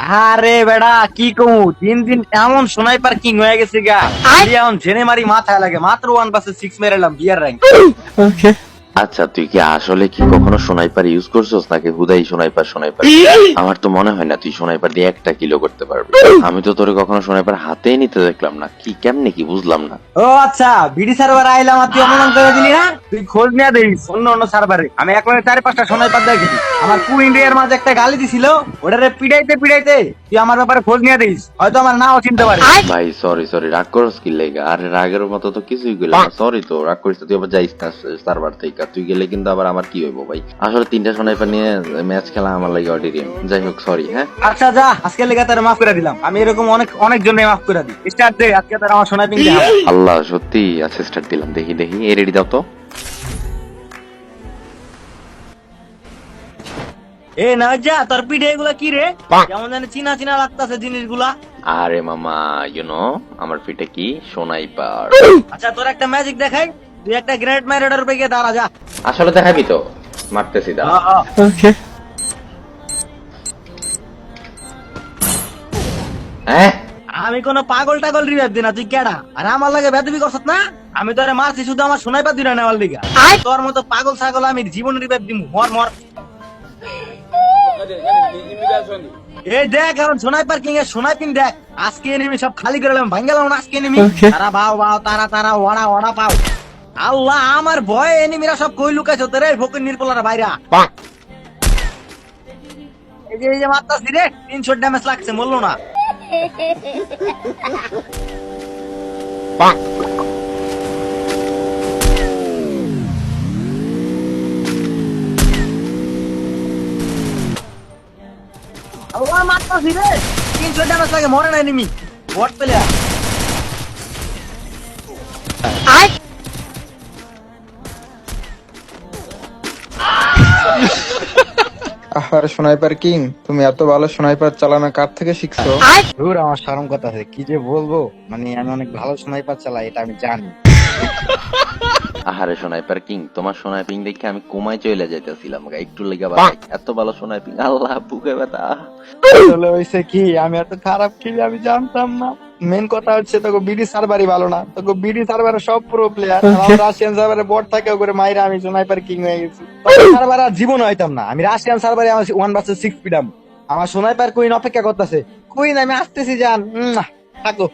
আরে বেড়া কি কমু? দিন দিন এমন সোনাইপার কিং হয়ে গেছে গা। এখন জেনে মারি মাথায় লাগে। মাত্র ওয়ান পাশে সিক্স মেরেলাম বিয়ার র্যাঙ্ক। আচ্ছা তুই কি আসলে কি কখনো সোনাইপার ইউজ করছস নাকি হুদাই সোনাইপার সোনাইপার আমার তো মনে হয় না তুই সোনাইপার দিয়ে একটা কিলো করতে পারবি। আমি তো তোরে কখনো সোনাইপার হাতেই নিতে দেখলাম না। কি কেমনে কি বুঝলাম না। ও আচ্ছা বিডি সার্ভার আইলাম আর তুই অপমান করে দিলি না? তুই খোঁজ নিয়ে দিস অন্য অন্য সার্ভারে। আমি একবারে চার পাঁচটা সোনাইপার দেখেছি। আমার কু ইন্ডিয়ার মাঝে একটা গালি দিছিল ওটারে পিড়াইতে পিড়াইতে তুই আমার ব্যাপারে খোঁজ নিয়ে দিস হয়তো আমার নাও চিনতে পারিস ভাই সরি সরি রাগ করস কি লেগা? আরে রাগের মতো তো কিছুই গেল না। সরি তো রাগ করিস তুই আবার যাইস না সার্ভার থেকে। তুই গেলে কিন্তু আবার আমার কি হইব ভাই? আসলে তিনটা সোনাইপার নিয়ে ম্যাচ খেলা আমার লাগে অডিরিয়াম যাই হোক সরি হ্যাঁ? আচ্ছা যা আজকে লেগে তার মাফ করে দিলাম। আমি এরকম অনেক অনেক জন্য মাফ করে দিই। স্টার্ট দে আজকে তার আমার সোনাইপিং দেখা আল্লাহ সত্যি আচ্ছা স্টার্ট দিলাম। দেখি দেখি এ রেডি দাও তো। এ না যা তোর পিঠে এগুলা কি রে? কেমন জানি চিনা চিনা লাগতাছে জিনিসগুলা। আরে মামা ইউ নো আমার ফিটে কি? সোনাইপার আচ্ছা তোর একটা ম্যাজিক দেখাই। তুই একটা গ্রেনেড মাইরাডার উপরে গিয়ে দাঁড়া যা। আসলে দেখাবি তো? মারতেছি দা হ্যাঁ আমি কোন পাগল টাগল রিভাইভ দিই না তুই কেডা? আর আমার লাগে বেদবি করছত না? আমি তোরে মারছি শুধু আমার সোনাইপাত দিনা নেওয়ার লিগা। তোর মতো পাগল ছাগল আমি জীবন রিভাইভ দিমু। মর মর। এই দেখ এখন সোনাইপার কিং এর সোনাইপিং দেখ। আজকে এনিমি সব খালি করে গেলাম ভাঙ্গেলাম আজকে এনিমি তারা বাও বাও তারা তারা ওড়া ওড়া পাও। আল্লাহ আমার ভয়ে এনিমিরা সব কই লুকাইছো? তোরে ভোকের নির্পলার বাইরা। এই যে এই যে মারতাছি রে তিনশো ড্যামেজ লাগছে বলল না। মারতাছি রে তিনশো ড্যামেজ লাগে মরে না এনিমি বট প্লেয়ার আহার স্নাইপার কিং তুমি এত ভালো স্নাইপার চালানো কার থেকে শিখছো? দূর আমার শরম কথা আছে। কি যে বলব? মানে আমি অনেক ভালো স্নাইপার চালাই এটা আমি জানি। আহারে সোনাই পার কিং তোমার সোনাই পিং দেখে আমি কোমায় চলে যাইতেছিলাম গা, একটু লেগে বাড়াই। এত ভালো সোনাই পিং আল্লাহ বুকে ব্যথা। আসলে হইছে কি আমি এত খারাপ খেলি আমি জানতাম না। মেন কথা হচ্ছে তোকে বিডি সার্ভারই ভালো না। তোকে বিডি সার্ভারে সব প্রো প্লেয়ার রাশিয়ান সার্ভারে বট থাকে করে মাইরা আমি স্নাইপার কিং হয়ে গেছি। সার্ভার আর জীবন হইতাম না। আমি রাশিয়ান সার্ভারে আমার ওয়ান ভার্সেস সিক্স পিডাম আমার সোনাইপার কুইন অপেক্ষা করতেছে। কুইন আমি আসতেছি জান। থাকো।